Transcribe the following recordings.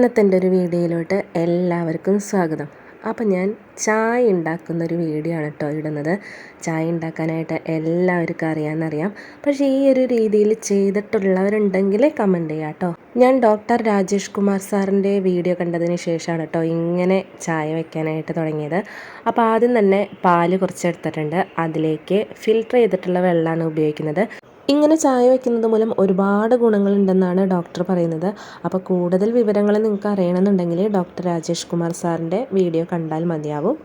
ഇന്നത്തെ ഒരു വീഡിയോയിലോട്ട് എല്ലാവർക്കും സ്വാഗതം. അപ്പം ഞാൻ ചായ ഉണ്ടാക്കുന്ന ഒരു വീഡിയോ ആണ് കേട്ടോ ഇടുന്നത്. ചായ ഉണ്ടാക്കാനായിട്ട് എല്ലാവർക്കും അറിയാമെന്നറിയാം. പക്ഷേ ഈ ഒരു രീതിയിൽ ചെയ്തിട്ടുള്ളവരുണ്ടെങ്കിൽ കമന്റ് ചെയ്യാം കേട്ടോ. ഞാൻ ഡോക്ടർ രാജേഷ് കുമാർ സാറിന്റെ വീഡിയോ കണ്ടതിന് ശേഷമാണ് കേട്ടോ ഇങ്ങനെ ചായ വയ്ക്കാനായിട്ട് തുടങ്ങിയത്. അപ്പോൾ ആദ്യം തന്നെ പാൽ കുറച്ചെടുത്തിട്ടുണ്ട്. അതിലേക്ക് ഫിൽട്ടർ ചെയ്തിട്ടുള്ള വെള്ളമാണ് ഉപയോഗിക്കുന്നത്. ഇങ്ങനെ ചായ വയ്ക്കുന്നത് മൂലം ഒരുപാട് ഗുണങ്ങളുണ്ടെന്നാണ് ഡോക്ടർ പറയുന്നത്. അപ്പോൾ കൂടുതൽ വിവരങ്ങൾ നിങ്ങൾക്ക് അറിയണമെന്നുണ്ടെങ്കിൽ ഡോക്ടർ രാജേഷ് കുമാർ സാറിന്റെ വീഡിയോ കണ്ടാൽ മതിയാവും.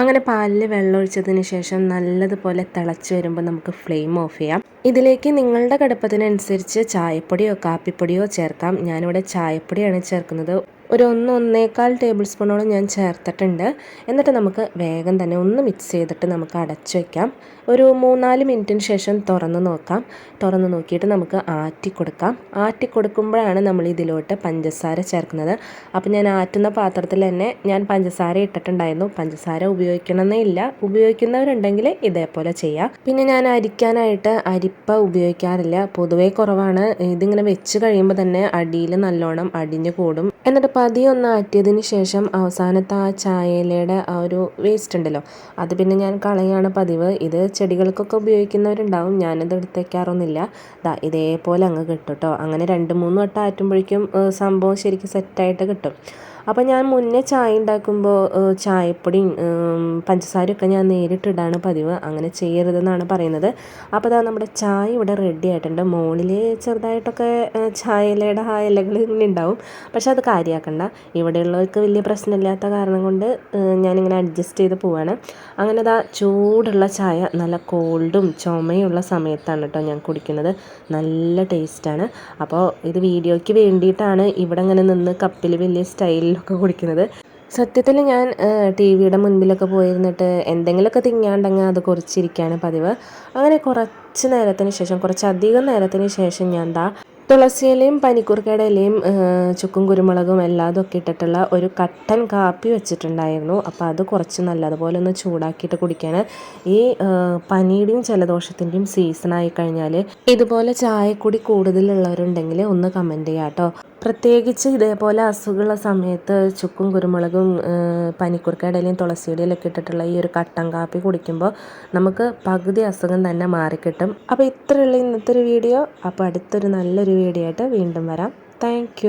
അങ്ങനെ പാലിൽ വെള്ളം ഒഴിച്ചതിന് ശേഷം നല്ലതുപോലെ തിളച്ച് വരുമ്പോൾ നമുക്ക് ഫ്ലെയിം ഓഫ് ചെയ്യാം. ഇതിലേക്ക് നിങ്ങളുടെ കടുപ്പത്തിനനുസരിച്ച് ചായപ്പൊടിയോ കാപ്പിപ്പൊടിയോ ചേർക്കാം. ഞാനിവിടെ ചായപ്പൊടിയാണ് ചേർക്കുന്നത്. ഒരു ഒന്ന് ഒന്നേകാൽ ടേബിൾ സ്പൂണോളം ഞാൻ ചേർത്തിട്ടുണ്ട്. എന്നിട്ട് നമുക്ക് വേഗം തന്നെ ഒന്ന് മിക്സ് ചെയ്തിട്ട് നമുക്ക് അടച്ചു വയ്ക്കാം ഒരു മൂന്നാൽ മിനിറ്റിന് ശേഷം തുറന്ന് നോക്കാം. തുറന്ന് നോക്കിയിട്ട് നമുക്ക് ആറ്റി കൊടുക്കാം. ആറ്റി കൊടുക്കുമ്പോഴാണ് നമ്മൾ ഇതിലോട്ട് പഞ്ചസാര ചേർക്കുന്നത്. അപ്പോൾ ഞാൻ ആറ്റുന്ന പാത്രത്തിൽ തന്നെ ഞാൻ പഞ്ചസാര ഇട്ടിട്ടുണ്ടായിരുന്നു. പഞ്ചസാര ഉപയോഗിക്കണമെന്നേ ഇല്ല. ഉപയോഗിക്കുന്നവരുണ്ടെങ്കിൽ ഇതേപോലെ ചെയ്യാം. പിന്നെ ഞാൻ അരിക്കാനായിട്ട് അരിപ്പ ഉപയോഗിക്കാറില്ല. പൊതുവേ കുറവാണ്. ഇതിങ്ങനെ വെച്ച് കഴിയുമ്പോൾ തന്നെ അടിയിൽ നല്ലോണം അടിഞ്ഞു കൂടും. എന്നിട്ട് പതിയെ ഒന്ന് ആറ്റിയതിന് ശേഷം അവസാനത്തെ ആ ചായയിലയുടെ ആ ഒരു വേസ്റ്റ് ഉണ്ടല്ലോ. അത് പിന്നെ ഞാൻ കളയാണ് പതിവ്. ഇത് ചെടികൾക്കൊക്കെ ഉപയോഗിക്കുന്നവരുണ്ടാവും. ഞാനത് എടുത്തേക്കാറൊന്നുമില്ല. ദാ ഇതേപോലെ അങ്ങ് കിട്ടും കേട്ടോ അങ്ങനെ രണ്ട് മൂന്ന് വട്ടം ആറ്റുമ്പോഴേക്കും സംഭവം ശരിക്കും സെറ്റായിട്ട് കിട്ടും. അപ്പോൾ ഞാൻ മുന്നേ ചായ ഉണ്ടാക്കുമ്പോൾ ചായപ്പൊടിയും പഞ്ചസാരയൊക്കെ ഞാൻ നേരിട്ടിടാണ് പതിവ്. അങ്ങനെ ചെയ്യരുതെന്നാണ് പറയുന്നത്. അപ്പോൾ അതാ നമ്മുടെ ചായ ഇവിടെ റെഡി ആയിട്ടുണ്ട്. മുകളിൽ ചെറുതായിട്ടൊക്കെ ചായയിലയുടെ ആ ഇലകൾ ഇങ്ങനെ ഉണ്ടാവും. പക്ഷെ അത് കാര്യമാക്കണ്ട ഇവിടെയുള്ളവർക്ക് വലിയ പ്രശ്നമില്ലാത്ത കാരണം കൊണ്ട് ഞാനിങ്ങനെ അഡ്ജസ്റ്റ് ചെയ്ത് പോവാണ്. അങ്ങനെ അതാ ചൂടുള്ള ചായ നല്ല കോൾഡും ചുമയുള്ള സമയത്താണ് കേട്ടോ ഞാൻ കുടിക്കുന്നത്. നല്ല ടേസ്റ്റാണ് അപ്പോൾ ഇത് വീഡിയോയ്ക്ക് വേണ്ടിയിട്ടാണ് ഇവിടെ അങ്ങനെ നിന്ന് കപ്പിൽ വലിയ സ്റ്റൈലിലൊക്കെ കുടിക്കുന്നത്. സത്യത്തിൽ ഞാൻ ടി വിയുടെ മുൻപിലൊക്കെ പോയിരുന്നിട്ട് എന്തെങ്കിലുമൊക്കെ തിങ്ങാണ്ടങ്ങ് അത് കുറിച്ചിരിക്കുകയാണ് പതിവ്. അങ്ങനെ കുറച്ച് നേരത്തിന് ശേഷം കുറച്ചധികം നേരത്തിന് ശേഷം ഞാൻ എന്താ തുളസിയിലയും പനിക്കൂർക്കയുടെ ഇലയും ചുക്കും കുരുമുളകും എല്ലാം ഒക്കെ ഇട്ടിട്ടുള്ള ഒരു കട്ടൻ കാപ്പി വെച്ചിട്ടുണ്ടായിരുന്നു. അപ്പോൾ അത് കുറച്ച് നല്ലതുപോലെ ഒന്ന് ചൂടാക്കിയിട്ട് കുടിക്കാൻ ഈ പനിയുടെയും ജലദോഷത്തിന്റെയും സീസണായി കഴിഞ്ഞാൽ ഇതുപോലെ ചായക്കുടി കൂടുതലുള്ളവരുണ്ടെങ്കിൽ ഒന്ന് കമന്റ് ചെയ്യാം കേട്ടോ. പ്രത്യേകിച്ച് ഇതേപോലെ അസുഖമുള്ള സമയത്ത് ചുക്കും കുരുമുളകും പനിക്കൂർക്കയുടെ ഇലയും തുളസിയുടെ ഇട്ടിട്ടുള്ള ഈ ഒരു കട്ടൻ കാപ്പി കുടിക്കുമ്പോൾ നമുക്ക് പകുതി അസുഖം തന്നെ മാറിക്കിട്ടും. അപ്പോൾ ഇത്രയുള്ള ഇന്നത്തെ ഒരു വീഡിയോ. അപ്പോൾ അടുത്തൊരു നല്ലൊരു വീഡിയോ ആയിട്ട് വീണ്ടും വരാം. താങ്ക്